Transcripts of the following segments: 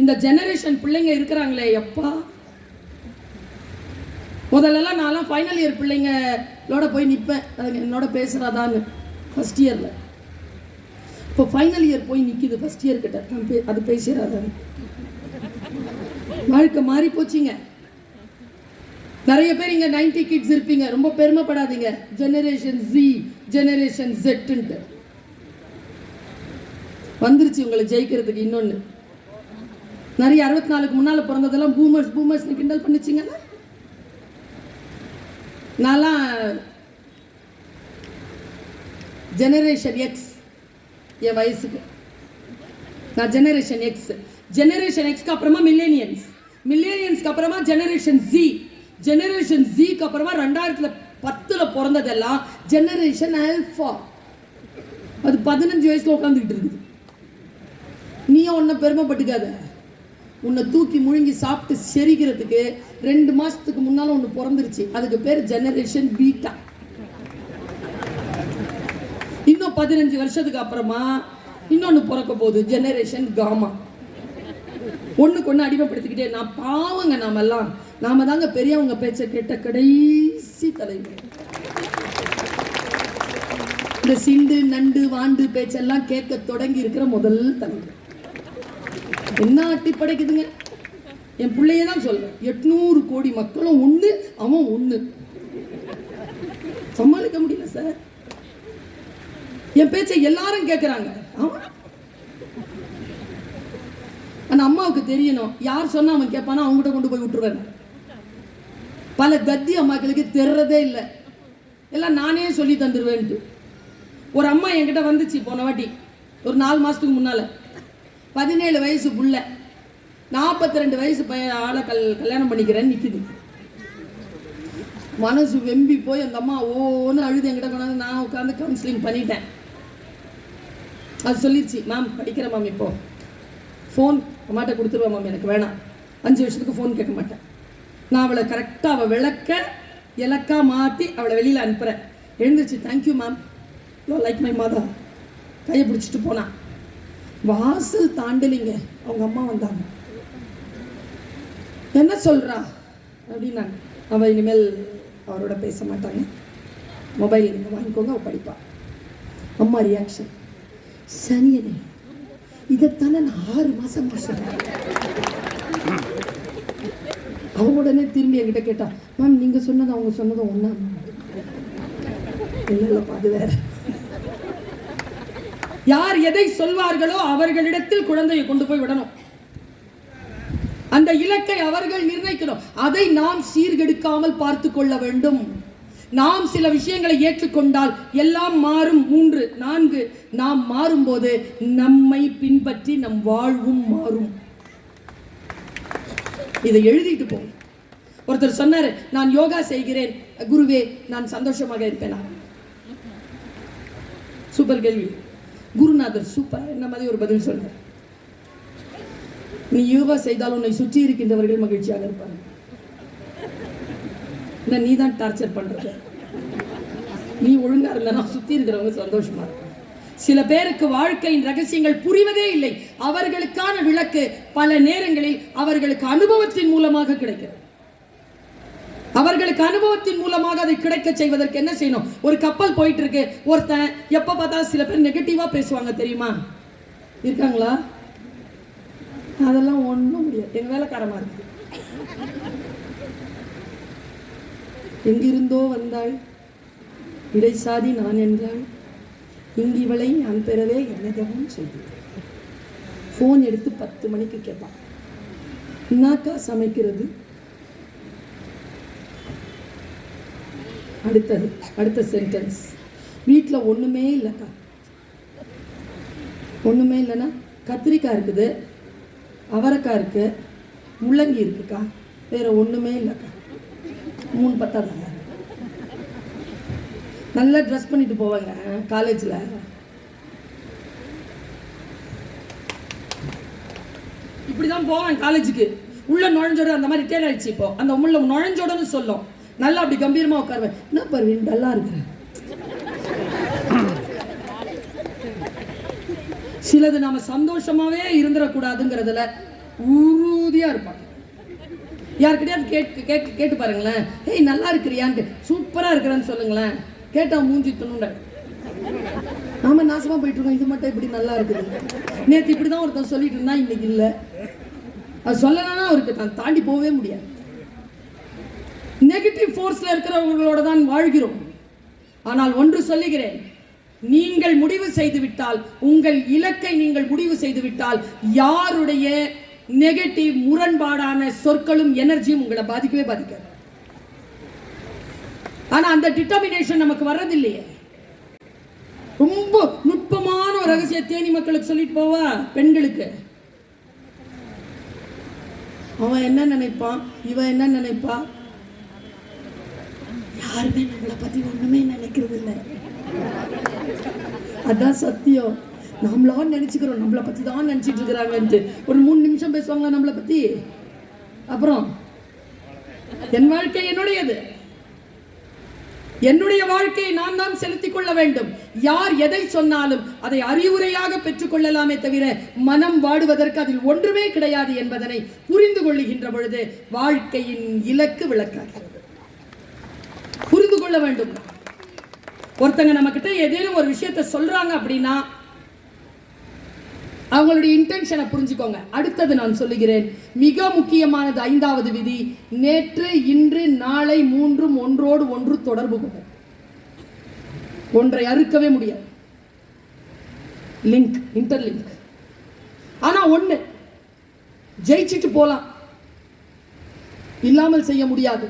இந்த ஜெனரேஷன் பிள்ளைங்க இருக்கிறாங்களே எப்பா? முதல்லலாம் நான்லாம் ஃபைனல் இயர் பிள்ளைங்களோட போய் நிற்பேன் அதுங்க என்னோட பேசுகிறாதான்னு ஃபஸ்ட் இயரில் இப்போ ஃபைனல் இயர் போய் நிற்கிது ஃபஸ்ட் இயர் கிட்ட. பே அது பேசுகிறாதான்னு வாழ்க்கை மாறி போச்சுங்க. நிறைய பேர் இங்க 90 கிட்ஸ் இருப்பீங்க. ரொம்ப பெருமைப்படாதீங்க. ஜெனரேஷன் ஜி ஜெனரேஷன் ஜெட்டுன்ட்டு வந்துருச்சு உங்களை ஜெயிக்கிறதுக்கு இன்னொன்னு. நிறைய அறுபத்தி நாலுக்கு முன்னால் பிறந்ததெல்லாம் பூமர்ஸ் பூமர்ஸ் கிண்டல் பண்ணிச்சிங்கன்னா நான்லாம் ஜெனரேஷன் எக்ஸ் என் வயசுக்கு. நான் ஜெனரேஷன் எக்ஸ் ஜெனரேஷன் எக்ஸ்க்கு அப்புறமா மில்லேனியன்ஸ் மில்லேனியன்ஸ்க்கு அப்புறமா ஜெனரேஷன் ஜி ஜெனரேஷன் ஜிக்கு அப்புறமா ரெண்டாயிரத்தில் பத்தில் பிறந்ததெல்லாம் ஜெனரேஷன் ஆல்ஃபா அது பதினஞ்சு வயசில் உட்காந்துக்கிட்டு இருக்குது. நீயும் ஒன்றை பெருமைப்பட்டுக்காத. உன்னை தூக்கி முழுங்கி சாப்பிட்டு செரிக்கிறதுக்கு ரெண்டு மாசத்துக்கு முன்னால ஒன்று பிறந்துருச்சு. அதுக்கு பேர் ஜெனரேஷன் பீட்டா இன்னும் பதினஞ்சு வருஷத்துக்கு அப்புறமா இன்னொன்று பிறக்க போகுது ஜெனரேஷன் காமா ஒண்ணுக்கு ஒண்ணு அடிமைப்படுத்திக்கிட்டே நான் பாவங்க நாமெல்லாம். நாம தாங்க பெரியவங்க பேச்ச கேட்ட கடைசி தலைவர் இந்த சிண்டு நண்டு வாண்டு பேச்செல்லாம் கேட்க தொடங்கி இருக்கிற முதல் தலைவர் என்ன அட்டி படைக்குதுங்க? என் பிள்ளைய தான் சொல்றேன். எட்நூறு கோடி மக்களும் ஒண்ணு அவன் ஒண்ணு. சமாளிக்க முடியல சார். என் பேச்சை எல்லாரும் கேட்குறாங்க அந்த அம்மாவுக்கு தெரியணும். யார் சொன்னா அவன் கேட்பானா? அவங்ககிட்ட கொண்டு போய் விட்டுருவேன். பல கத்தி அம்மாக்களுக்கு தெரியறதே இல்லை. எல்லாம் நானே சொல்லி தந்துடுவேன்ட்டு ஒரு அம்மா என்கிட்ட வந்துச்சு போன வாட்டி. ஒரு நாலு மாசத்துக்கு முன்னால. பதினேழு வயசு புள்ள. நாற்பத்தி ரெண்டு வயசு பையன் ஆளை கல் கல்யாணம் பண்ணிக்கிறேன்னு நிற்கிது மனசு வெம்பி போய் அந்த அம்மா ஓன்னு அழுது என்கிட்ட கொண்டாந்து நான் உட்காந்து கவுன்சிலிங் பண்ணிட்டேன். அது சொல்லிடுச்சு மேம் படிக்கிறேன் மேம் இப்போ. ஃபோன் அம்மாட்ட கொடுத்துருவேன் மேம் எனக்கு வேணாம். அஞ்சு வருஷத்துக்கு ஃபோன் கேட்க மாட்டேன். நான் அவளை கரெக்டாக அவள் விளக்க இலக்கா மாற்றி அவளை வெளியில் அனுப்புகிறேன் எழுந்துருச்சு thank you ma'am you like my மாதா கையை பிடிச்சிட்டு போனான் வாசல் தாண்டலிங்க. அவங்க அம்மா வந்தாங்க. என்ன சொல்றா? அப்படின்னாங்க அவள் இனிமேல் அவரோட பேச மாட்டாங்க. மொபைல் நீங்கள் வாங்கிக்கோங்க அவள் படிப்பா. அம்மா ரியாக்ஷன் சனியனே இதைத்தானே நான் ஆறு மாதம் சொன்னேன் அவ உடனே திரும்பி என்கிட்ட கேட்டா மேம் நீங்க சொன்னது அவங்க சொன்னதும் ஒன்றா இல்லை இல்லைப்பா அது வேற. யார் எதை சொல்வார்களோ அவர்களிடத்தில் குழந்தையை கொண்டு போய் விடணும். அந்த இலக்கை அவர்கள் நிர்ணயிக்கணும். அதை நாம் சீர்கெடுக்காமல் பார்த்து கொள்ள வேண்டும். நாம் சில விஷயங்களை ஏற்றுக்கொண்டால் எல்லாம் மாறும். மூன்று நான்கு நாம் மாறும்போது நம்மை பின்பற்றி நம் வாழ்வும் மாறும். இதை எழுதிட்டு போ. ஒருத்தர் சொன்னாரு நான் யோகா செய்கிறேன். குருவே நான் சந்தோஷமாக இருப்பேனா? சூப்பர் கேள்வி. குருநாதர் சூப்பர். என்ன மாதிரி ஒரு பதில் சொல்ற நீ யோகா செய்தால் உன்னை சுற்றி இருக்கின்றவர்கள் மகிழ்ச்சியாக இருப்பாங்க நீ தான் டார்ச்சர் பண்ற நீ ஒழுங்கா இருந்தா சுத்தி இருக்கிறவங்க சந்தோஷமா இருக்கும் சில பேருக்கு வாழ்க்கையின் ரகசியங்கள் புரிவதே இல்லை. அவர்களுக்கான விளக்கு பல நேரங்களில் அவர்களுக்கு அனுபவத்தின் மூலமாக கிடைக்கிறது. அவர்களுக்கு அனுபவத்தின் மூலமாக அதை கிடைக்க செய்வதற்கு என்ன செய்யணும்? ஒரு கப்பல் போயிட்டு இருக்கு ஒருத்தன் எப்ப பார்த்தா சில பேர் நெகட்டிவா பேசுவாங்க தெரியுமா? இருக்காங்களா? அதெல்லாம் ஒன்றும் முடியாது. எங்க வேலைக்காரமா இருக்கு. எங்கிருந்தோ வந்தாள். இடைசாதி நான் என்றாள். இங்கிவளை நான் பெறவே என்னதவும் செய்தேன் ஃபோன் எடுத்து பத்து மணிக்கு கேட்பான். என்னக்கா சமைக்கிறது. அடுத்தது அடுத்த சென்டென்ஸ் வீட்டில் ஒன்றுமே இல்லைக்கா. ஒன்றுமே இல்லைன்னா கத்திரிக்காய் இருக்குது அவரைக்காய் இருக்குது முள்ளங்கி இருக்குக்கா. வேறு ஒன்றுமே இல்லைக்கா. மூணு பத்தாதாங்க நல்லா ட்ரெஸ் பண்ணிட்டு போவாங்க காலேஜில் இப்படி தான் போவேன் காலேஜுக்கு உள்ளே நுழைஞ்சோட அந்த மாதிரி ரிட்டையர் ஆயிடுச்சு இப்போ. அந்த உள்ள நுழைஞ்சோடன்னு சொல்லும். நல்லா அப்படி கம்பீரமாக உட்காருவேன். என்ன பர்வீன் டல்லாக இருக்கிற சிலது நாம சந்தோஷமாவே இருந்துடக்கூடாதுங்கிறதுல உறுதியாக இருப்பாங்க. யார்கிட்டயாவது கேட்டு கேட்டு கேட்டு பாருங்களேன். ஏய் நல்லா இருக்கிறியான்ட்டு சூப்பராக இருக்கிறேன்னு சொல்லுங்களேன். கேட்டால் மூஞ்சி துணுண்ட நாம நாசமாக போயிட்டு இருக்கோம். இது மட்டும் இப்படி நல்லா இருக்குது. நேற்று இப்படி தான் ஒருத்தன் சொல்லிட்டு இருந்தா இன்னைக்கு இல்லை. அது சொல்லலைன்னா அவருக்கு தான். தாண்டி போகவே முடியாது. நெகட்டிவ் ஃபோர்ஸில் இருக்கிறவங்களோட தான் வாழ்கிறோம். ஆனால் ஒன்று சொல்லுகிறேன் நீங்கள் முடிவு செய்துவிட்டால் உங்கள் இலக்கை நீங்கள் முடிவு செய்துவிட்டால் யாருடைய நெகட்டிவ் முரண்பாடான சொற்களும் எனர்ஜியும் உங்களை பாதிக்கவே பாதிக்காது. ஆனா அந்த டிட்டர்மினேஷன் நமக்கு வர்றதில்லையே. ரொம்ப நுட்பமான ஒரு ரகசிய தேனி மக்களுக்கு சொல்லிட்டு போவா பெண்களுக்கு. அவன் என்ன நினைப்பான்? இவன் என்ன நினைப்பா? யாருமே நம்மளை பத்தி ஒண்ணுமே நினைக்கிறது இல்லை அதான் சத்தியம். நம்மளா நினைச்சுக்கிறோம். நம்மளை பத்தி தான் நினைச்சிட்டு இருக்கிறாங்கன்ட்டு. ஒரு மூணு நிமிஷம் பேசுவாங்க நம்மளை பத்தி? அப்புறம் என் வாழ்க்கை என்னுடையது? என்னுடைய வாழ்க்கையை நான் தான் செலுத்திக் கொள்ள வேண்டும். யார் எதை சொன்னாலும் அதை அறிவுரையாக பெற்றுக்கொள்ளலாமே தவிர மனம் வாடுவதற்கு அதில் ஒன்றுமே கிடையாது என்பதனை புரிந்து கொள்ளுகின்ற பொழுது வாழ்க்கையின் இலக்கு விளக்காகிறது கொள்ள வேண்டும். ஒருத்தங்க நம்ம கிட்ட ஏதேனும் ஒரு விஷயத்த சொல்றாங்க அப்படின்னா அவங்களுடைய இன்டென்ஷனை புரிஞ்சுக்கோங்க. அடுத்தது நான் சொல்லுகிறேன் மிக முக்கியமானது ஐந்தாவது விதி நேற்று இன்று நாளை மூன்றும் ஒன்றோடு ஒன்று தொடர்பு கொண்டு ஒன்றை அறுக்கவே முடியாது. லிங்க் இன்டர்லிங்க் ஆனா ஒண்ணு ஜெயிச்சிட்டு போலாம். இல்லாமல் செய்ய முடியாது.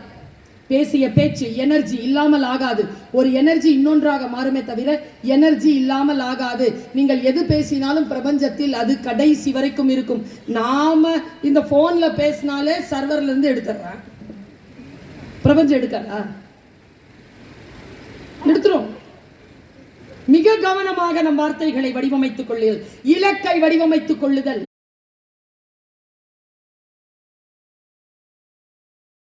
பேசிய பேச்சு எனர்ஜி இல்லாமல் ஆகாது. ஒரு எனர்ஜி இன்னொன்றாக மாறுமே தவிர எனர்ஜி இல்லாமல் ஆகாது. நீங்கள் எது பேசினாலும் பிரபஞ்சத்தில் அது கடைசி வரைக்கும் இருக்கும். நாம இந்த போன்ல பேசினாலே சர்வர்ல இருந்து எடுத்துடுறேன் பிரபஞ்சம் எடுக்காதா? எடுத்துரும். மிக கவனமாக நம் வார்த்தைகளை வடிவமைத்துக் கொள்ளுதல் இலக்கை வடிவமைத்துக் கொள்ளுதல்.